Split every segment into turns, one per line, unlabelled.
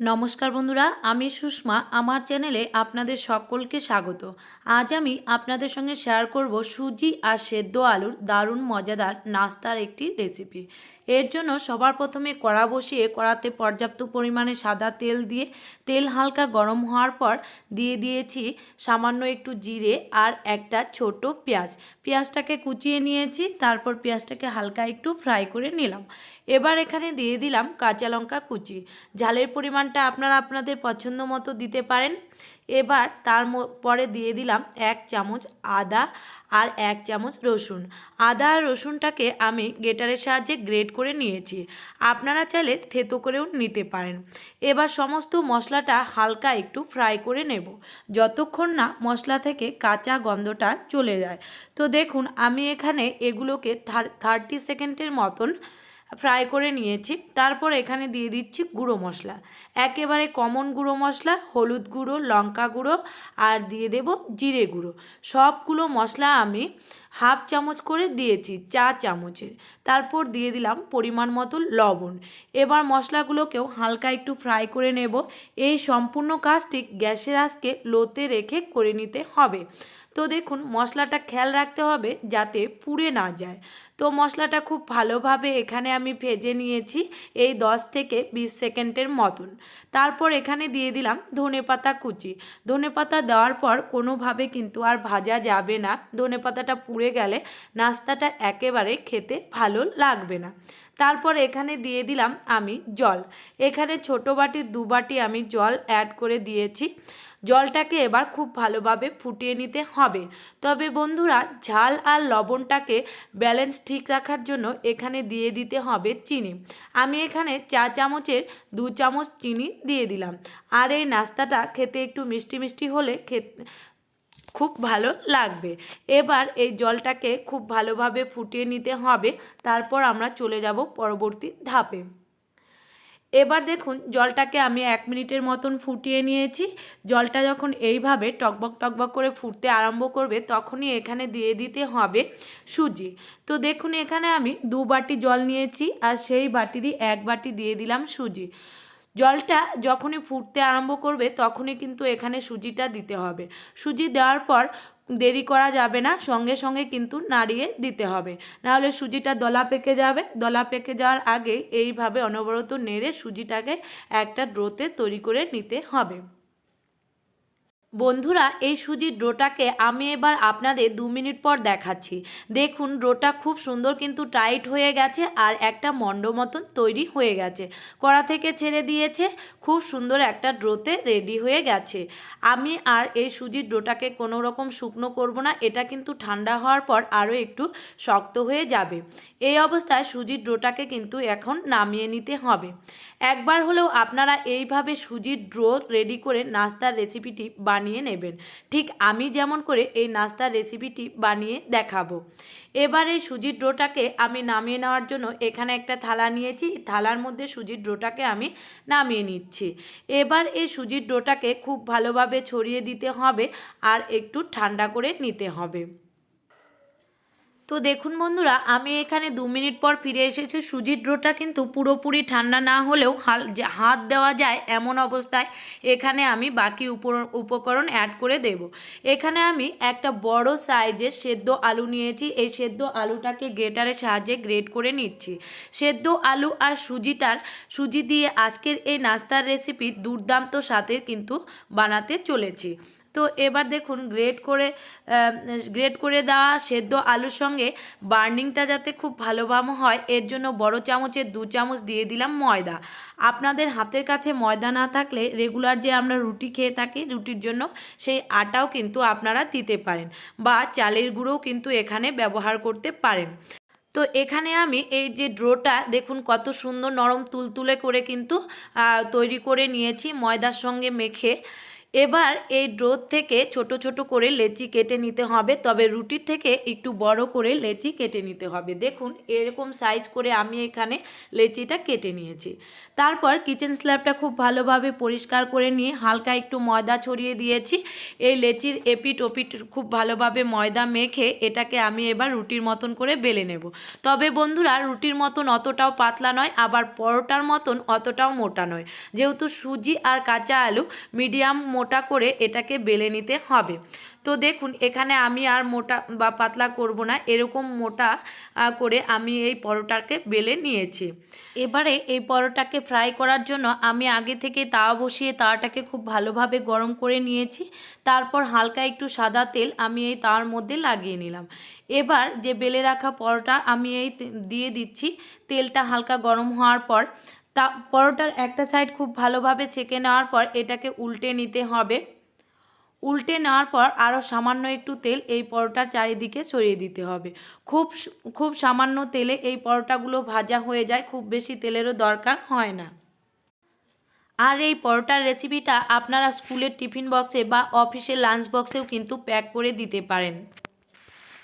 নমস্কার বন্ধুরা, আমি সুষমা, আমার চ্যানেলে আপনাদের সকলকে স্বাগত। আজ আমি আপনাদের সঙ্গে শেয়ার করব সুজি আর সেদ্ধ আলুর দারুণ মজাদার নাস্তার একটি রেসিপি এর জন্য সবার প্রথমে কড়া বসিয়ে কড়াতে পর্যাপ্ত পরিমাণে সাদা তেল দিয়ে, তেল হালকা গরম হওয়ার পর দিয়ে দিয়েছি সামান্য একটু জিরে আর একটা ছোট পেঁয়াজ। পেঁয়াজটাকে কুচিয়ে নিয়েছি, তারপর পেঁয়াজটাকে হালকা একটু ফ্রাই করে নিলাম। এবার এখানে দিয়ে দিলাম কাঁচা লঙ্কা কুচি। ঝালের পরিমাণটা আপনারা আপনাদের পছন্দ মতো দিতে পারেন। এবার তার পরে দিয়ে দিলাম এক চামচ আদা আর এক চামচ রসুন। আদা আর রসুনটাকে আমি গেটারের সাহায্যে গ্রেট করে নিয়েছি। আপনারা চাইলে থেতো করেও নিতে পারেন। এবার সমস্ত মশলাটা হালকা একটু ফ্রাই করে নেব। যতক্ষণ না মশলা থেকে কাঁচা গন্ধটা চলে যায়। তো দেখুন, আমি এখানে এগুলোকে থার্টি সেকেন্ডের মতন ফ্রাই করে নিয়েছি। তারপর এখানে দিয়ে দিচ্ছি গুঁড়ো মশলা। একেবারে কমন গুঁড়ো মশলা, হলুদ গুঁড়ো, লঙ্কা গুঁড়ো আর দিয়ে দেব জিরে গুঁড়ো। সবগুলো মশলা আমি হাফ চামচ করে দিয়েছি, চা চামচের। তারপর দিয়ে দিলাম পরিমাণ মতো লবণ। এবার মশলাগুলোকেও হালকা একটু ফ্রাই করে নেব। এই সম্পূর্ণ কাজটি গ্যাসের আজকে লোতে রেখে করে নিতে হবে। তো দেখুন, মশলাটা খেয়াল রাখতে হবে যাতে পুড়ে না যায়। তো মশলাটা খুব ভালোভাবে এখানে আমি ভেজে নিয়েছি এই 10 থেকে বিশ সেকেন্ডের মতন। তারপর এখানে দিয়ে দিলাম ধনে পাতা কুচি। ধনে পাতা দেওয়ার পর কোনোভাবে কিন্তু আর ভাজা যাবে না। ধনে পাতাটা পুড়ে গেলে নাস্তাটা একেবারে খেতে ভালো লাগবে না। তারপর এখানে দিয়ে দিলাম আমি জল। এখানে ছোট বাটির দু বাটি আমি জল অ্যাড করে দিয়েছি। জলটাকে এবার খুব ভালোভাবে ফুটিয়ে নিতে হবে। তবে বন্ধুরা, ঝাল আর লবণটাকে ব্যালেন্স ঠিক রাখার জন্য এখানে দিয়ে দিতে হবে চিনি। আমি এখানে চা চামচের দু চামচ চিনি দিয়ে দিলাম। আর এই নাস্তাটা খেতে একটু মিষ্টি মিষ্টি হলে খেতে, খুব ভালো লাগবে। এবার এই জলটাকে খুব ভালোভাবে ফুটিয়ে নিতে হবে। তারপর আমরা চলে যাব পরবর্তী ধাপে। এবার দেখুন, জলটাকে আমি এক মিনিটের মতন ফুটিয়ে নিয়েছি। জলটা যখন এইভাবে টকবক টকবক করে ফুটতে আরম্ভ করবে, তখনই এখানে দিয়ে দিতে হবে সুজি। তো দেখুন, এখানে আমি দু বাটি জল নিয়েছি আর সেই বাটিরই এক বাটি দিয়ে দিলাম সুজি। জলটা যখনই ফুটতে আরম্ভ করবে, তখনই কিন্তু এখানে সুজিটা দিতে হবে। সুজি দেওয়ার পর দেরি করা যাবে না, সঙ্গে সঙ্গে কিন্তু নাড়িয়ে দিতে হবে। নাহলে সুজিটা দলা পেকে যাবে। দলা পেকে যাওয়ার আগে এইভাবে অনবরত নেড়ে সুজিটাকে একটা ড্রোতে তৈরি করে নিতে হবে। বন্ধুরা, এই সুজির ডোটাকে আমি এবার আপনাদের দু মিনিট পর দেখাচ্ছি। দেখুন, ডোটা খুব সুন্দর কিন্তু টাইট হয়ে গেছে আর একটা মণ্ড মতন তৈরি হয়ে গেছে। কড়া থেকে ছেড়ে দিয়েছে, খুব সুন্দর একটা ড্রোতে রেডি হয়ে গেছে। আমি আর এই সুজির ডোটাকে কোনো রকম শুকনো করব না, এটা কিন্তু ঠান্ডা হওয়ার পর আরও একটু শক্ত হয়ে যাবে। এই অবস্থায় সুজির ডোটাকে কিন্তু এখন নামিয়ে নিতে হবে। একবার হলেও আপনারা এইভাবে সুজির ড্রো রেডি করে নাস্তার রেসিপিটি বানিয়ে নেবেন। ঠিক আমি যেমন করে এই নাস্তার রেসিপিটি বানিয়ে দেখাবো। এবার এই সুজির ডোটাকে আমি নামিয়ে নেওয়ার জন্য এখানে একটা থালা নিয়েছি। থালার মধ্যে সুজির ডোটাকে আমি নামিয়ে নিচ্ছি। এবার এই সুজির ডোটাকে খুব ভালোভাবে ছড়িয়ে দিতে হবে আর একটু ঠান্ডা করে নিতে হবে। তো দেখুন বন্ধুরা, আমি এখানে দু মিনিট পর ফিরে এসেছি। সুজির ডোটা কিন্তু পুরোপুরি ঠান্ডা না হলেও হাল হাত দেওয়া যায় এমন অবস্থায় এখানে আমি বাকি উপ- উপকরণ অ্যাড করে দেব। এখানে আমি একটা বড় সাইজের সেদ্ধ আলু নিয়েছি। এই সেদ্ধ আলুটাকে গ্রেটারের সাহায্যে গ্রেট করে নিচ্ছি। সেদ্ধ আলু আর সুজিটার সুজি দিয়ে আজকের এই নাস্তার রেসিপি দুর্দান্ত স্বাদের কিন্তু বানাতে চলেছি। তো এবার দেখুন গ্রেট করে গ্রেট করে দেওয়া সেদ্ধ আলুর সঙ্গে বার্নিংটা যাতে খুব ভালোভাবে হয়, এর জন্য বড় চামচের দু চামচ দিয়ে দিলাম ময়দা। আপনাদের হাতের কাছে ময়দা না থাকলে রেগুলার যে আমরা রুটি খেয়ে থাকি, রুটির জন্য সেই আটাও কিন্তু আপনারা দিতে পারেন বা চালের গুঁড়োও কিন্তু এখানে ব্যবহার করতে পারেন। তো এখানে আমি এই যে ড্রোটা দেখুন কত সুন্দর নরম তুলতুলে করে কিন্তু তৈরি করে নিয়েছি ময়দার সঙ্গে মেখে। এবার এই ডোর থেকে ছোট ছোট করে লেচি কেটে নিতে হবে, তবে রুটির থেকে একটু বড় করে লেচি কেটে নিতে হবে। দেখুন, এরকম সাইজ করে আমি এখানে লেচিটা কেটে নিয়েছি। তারপর কিচেন স্ল্যাবটা খুব ভালোভাবে পরিষ্কার করে নিয়ে হালকা একটু ময়দা ছড়িয়ে দিয়েছি। এই লেচির এপিট ওপিট খুব ভালোভাবে ময়দা মেখে এটাকে আমি এবার রুটির মতন করে বেলে নেব। তবে বন্ধুরা, রুটির মতন অতটাও পাতলা নয়, আবার পরোটার মতন অতটাও মোটা নয়। যেহেতু সুজি আর কাঁচা আলু, মিডিয়াম মোটা করে এটাকে বেলে নিতে হবে। তো দেখুন, এখানে আমি আর মোটা বা পাতলা করব না, এরকম মোটা করে আমি এই পরোটাকে বেলে নিয়েছি। এবারে এই পরোটাকে ফ্রাই করার জন্য আমি আগে থেকে তাওয়া বসিয়ে তাওয়াটাকে খুব ভালোভাবে গরম করে নিয়েছি। তারপর হালকা একটু সাদা তেল আমি এই তাওয়ার মধ্যে লাগিয়ে নিলাম। এবার যে বেলে রাখা পরোটা আমি এই দিয়ে দিচ্ছি। তেলটা হালকা গরম হওয়ার পর তা পরোটার একটা সাইড খুব ভালোভাবে ছেঁকে নেওয়ার পর এটাকে উল্টে নিতে হবে। উল্টে নেওয়ার পর আরও সামান্য একটু তেল এই পরোটার চারিদিকে ছড়িয়ে দিতে হবে। খুব খুব সামান্য তেলে এই পরোটাগুলো ভাজা হয়ে যায়, খুব বেশি তেলেরও দরকার হয় না। আর এই পরোটার রেসিপিটা আপনারা স্কুলের টিফিন বক্সে বা অফিসের লাঞ্চ বক্সেও কিন্তু প্যাক করে দিতে পারেন।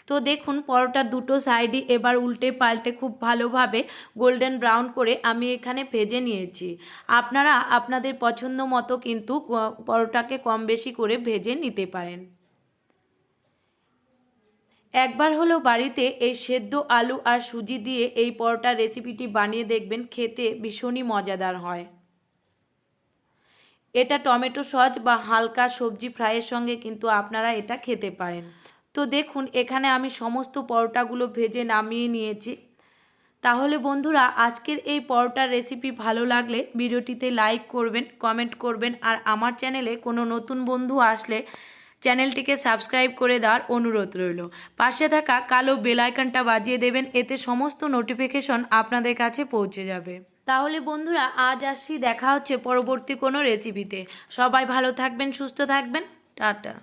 তো দেখুন পরোটার দুটো সাইডই এবার উল্টে পাল্টে খুব ভালোভাবে গোল্ডেন ব্রাউন করে আমি এখানে ভেজে নিয়েছি। আপনারা আপনাদের পছন্দ মতো কিন্তু পরোটাকে কম বেশি করে ভেজে নিতে পারেন। একবার হলো বাড়িতে এই সেদ্ধ আলু আর সুজি দিয়ে এই পরোটার রেসিপিটি বানিয়ে দেখবেন, খেতে ভীষণই মজাদার হয়। এটা টমেটো সস বা হালকা সবজি ফ্রাইয়ের সঙ্গে কিন্তু আপনারা এটা খেতে পারেন। তো দেখুন, এখানে আমি সমস্ত পরোটাগুলো ভেজে নামিয়ে নিয়েছি। তাহলে বন্ধুরা, আজকের এই পরোটার রেসিপি ভালো লাগলে ভিডিওটিতে লাইক করবেন কমেন্ট করবেন, আর আমার চ্যানেলে কোনো নতুন বন্ধু আসলে চ্যানেলটিকে সাবস্ক্রাইব করে দেওয়ার অনুরোধ রইল। পাশে থাকা কালো বেল আইকনটা বাজিয়ে দেবেন, এতে সমস্ত নোটিফিকেশন আপনাদের কাছে পৌঁছে যাবে। তাহলে বন্ধুরা, আজ আসছি দেখা হচ্ছে পরবর্তী কোনো রেসিপিতে সবাই ভালো থাকবেন, সুস্থ থাকবেন, টাটা।